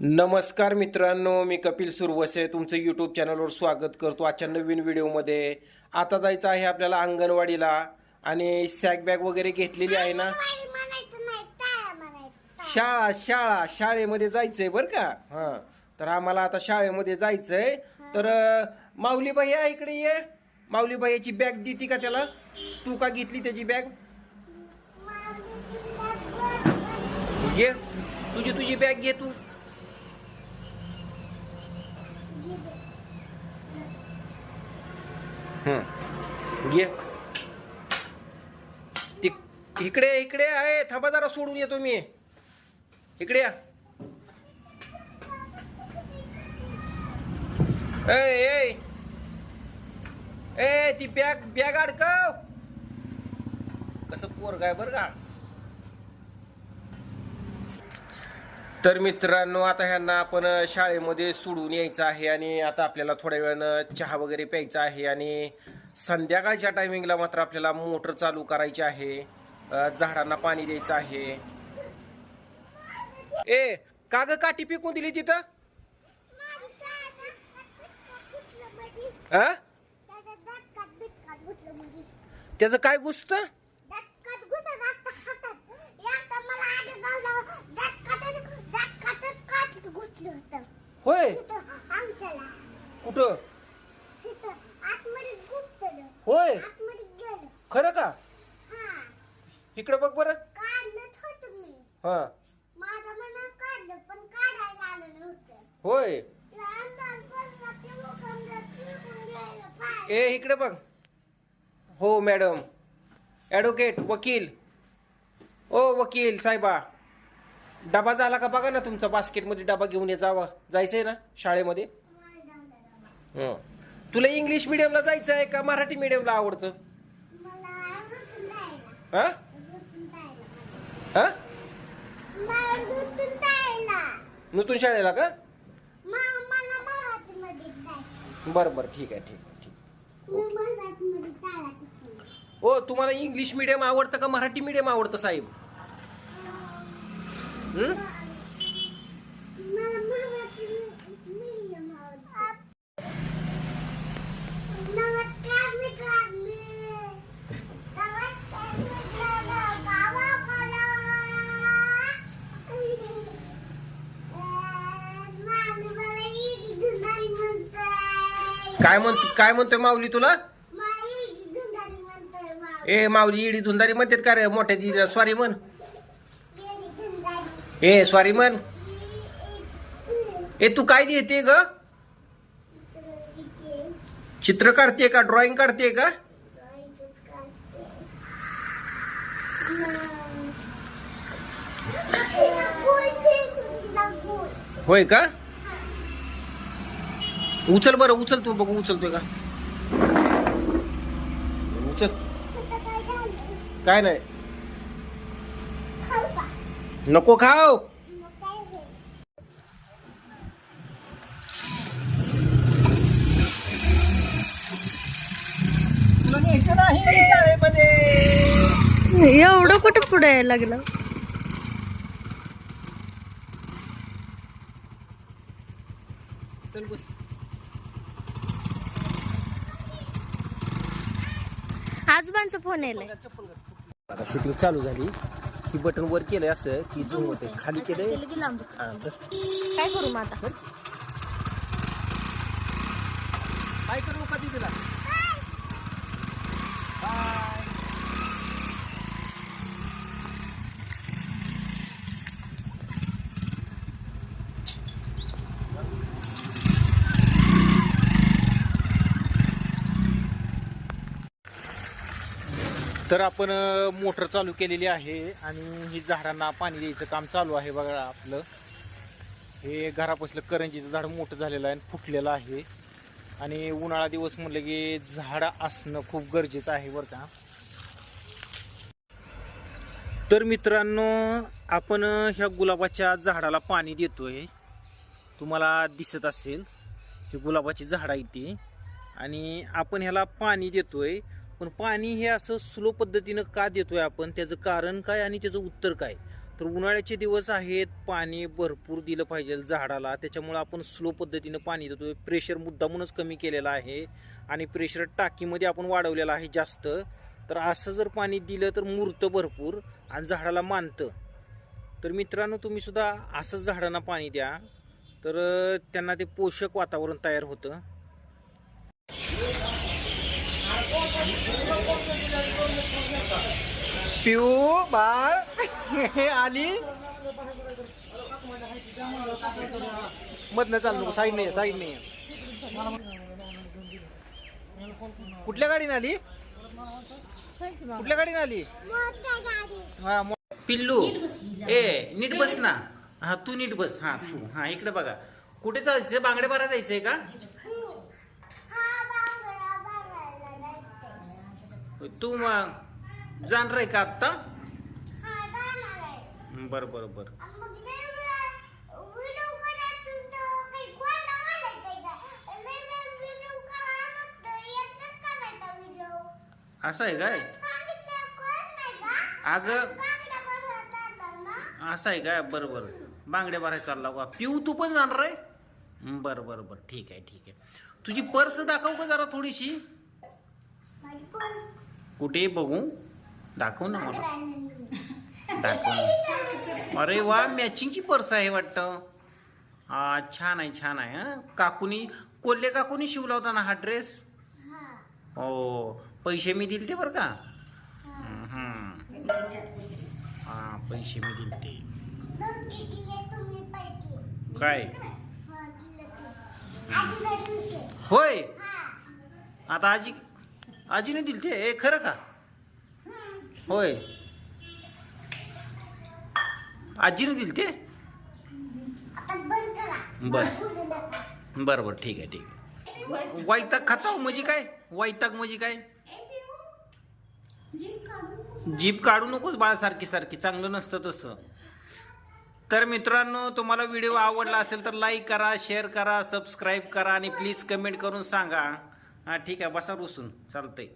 नमस्कार मित्रांनो मी कपिल सुरवसे. तुमचं यूट्यूब चॅनलवर स्वागत करतो आजच्या नवीन व्हिडिओमध्ये आता जायचं आहे आपल्याला अंगणवाडीला. आणि सॅक बॅग वगैरे घेतलेली आहे ना? शाळा शाळा शाळेमध्ये जायचंय बर का? हा. तर आम्हाला आता शाळेमध्ये जायचंय. तर अं, माऊली भैया इकडे ये. माऊली भैयाची बॅग देते का त्याला? तू का घेतली त्याची बॅग घे. तुझी तुझी बॅग घे तू. घे. इकडे इकडे आहे. थांबा जरा सोडून येतो मी. इकडे या. ए ए ती बॅग बॅग अडकव. कसं पोर काय बरं का? तर मित्रांनो आता ह्यांना आपण शाळेमध्ये सोडून यायचं आहे आणि आता आपल्याला थोड्या वेळानं चहा वगैरे प्यायचा आहे आणि संध्याकाळच्या टायमिंगला मात्र आपल्याला मोटर चालू करायची आहे. झाडांना पाणी द्यायचं आहे. ए का ग काठी पिकून दिली तिथं? हा त्याचं काय गुस्त? होय. कुठं? होय. खरं का? इकडे बघ बरं. हा. होय. ए इकडे बघ. हो मॅडम. ॲडव्होकेट वकील. ओ वकील साहेबा. डबा झाला का बघा ना तुमचा बास्केटमध्ये डबा घेऊन ये जावा. जायचंय ना शाळेमध्ये? हं. तुला इंग्लिश मिडियमला जायचं आहे का मराठी मिडियमला आवडतं? हा? हा? नूतन शाळेला का? बरं बरं. ठीक आहे ठीक आहे ठीक हो तुम्हाला इंग्लिश मिडियम आवडतं का मराठी मिडियम आवडतं साहेब हं? नमस्कार मित्रांनो नमस्कार मित्रांनो गावाकडं मामी मला इडी धुंदारी म्हणतोय काय म्हणतो काय म्हणतोय माऊली तुला? ए माऊली इडी धुंदारी म्हणतात का रे? मोठ्या दिदी स्वारी म्हण. ए स्वारी मन ए तू काय देते ग? चित्र काढते का? ड्रॉइंग काढते का? होय का? उचल बरं उचल तू बघू उचलतोय का? उचल. काय नाही. नको खाव नाही शाळेमध्ये. एवढं कुठे पुढे यायला लागलं? आजोबांचा फोन आता शूटिंग चालू झाली. ही बटन वर केलंय असं की झूम होते खाली केलंय. की काय करू मग आता काय करू का तिला तर आपण मोटर चालू केलेली आहे आणि ही झाडांना पाणी द्यायचं काम चालू आहे बघा आपलं. हे घरापासलं करंजीचं झाड मोठं झालेलं आहे आणि फुटलेलं आहे. आणि उन्हाळा दिवस म्हटलं की झाड असणं खूप गरजेचं आहे बरं का. तर मित्रांनो आपण ह्या गुलाबाच्या झाडाला पाणी देतोय. तुम्हाला दिसत असेल ही गुलाबाची झाडं आहे ती. आणि आपण ह्याला पाणी देतोय. पण पाणी हे असं स्लो पद्धतीनं का देतोय आपण? त्याचं कारण काय आणि त्याचं उत्तर काय? तर उन्हाळ्याचे दिवस आहेत पाणी भरपूर दिलं पाहिजे झाडाला. त्याच्यामुळं आपण स्लो पद्धतीनं पाणी देतो प्रेशर मुद्दामूनच कमी केलेलं आहे आणि प्रेशर टाकीमध्ये आपण वाढवलेलं आहे जास्त. तर असं जर पाणी दिलं तर मुरतं भरपूर आणि झाडाला मानतं. तर मित्रांनो तुम्ही सुद्धा असंच झाडांना पाणी द्या. तर त्यांना ते पोषक वातावरण तयार होतं. पिऊ बाळ. आली मधनं चाललो साईड नाही साईड नाही कुठल्या गाडीने आली? कुठल्या गाडीने आली? हा पिल्लू ए नीट बस ना. हा तू नीट बस. हा तू. हा इकडे बघा. कुठे चालायचं बांगडे बारा जायचंय का हा बांगडा भरायला जायचंय. तू मग जाणार आहे का आत्ता? हा बर बर बर. असं आहे काय? अगं असं आहे काय? बरं बरं. बांगड्या भरायला चालला का? पिऊ तू पण जाणार आहे बरं बरं बरं. ठीक आहे ठीक आहे. तुझी पर्स दाखव का जरा थोडीशी. कुठे बघू दाखव ना मला. दाखव. अरे वा मॅचिंगची पर्स आहे वाटतं. हा छान आहे छान आहे हा. काकूनी कोल्हे काकूनी शिवला होता ना हा ड्रेस हा. पैसे मी दिले ते बरं का. हा. पैसे मी दिले ते काय? दिलते. होय? आता आजी आजीने दिल ते ए खरं का? होय. आजीने दिल ते बर. बर बर बरं. बरं ठीक आहे ठीक आहे. वैताग खाता हो म्हणजे काय? वैताग म्हणजे काय? जीप काढू नकोस बाळासारखी सारखी चांगलं नसतं तसं. तर मित्रांनो तुम्हाला व्हिडिओ आवडला असेल तर लाईक करा शेअर करा सबस्क्राईब करा आणि प्लीज कमेंट करून सांगा. हां ठीक आहे बसा रुसून. आहे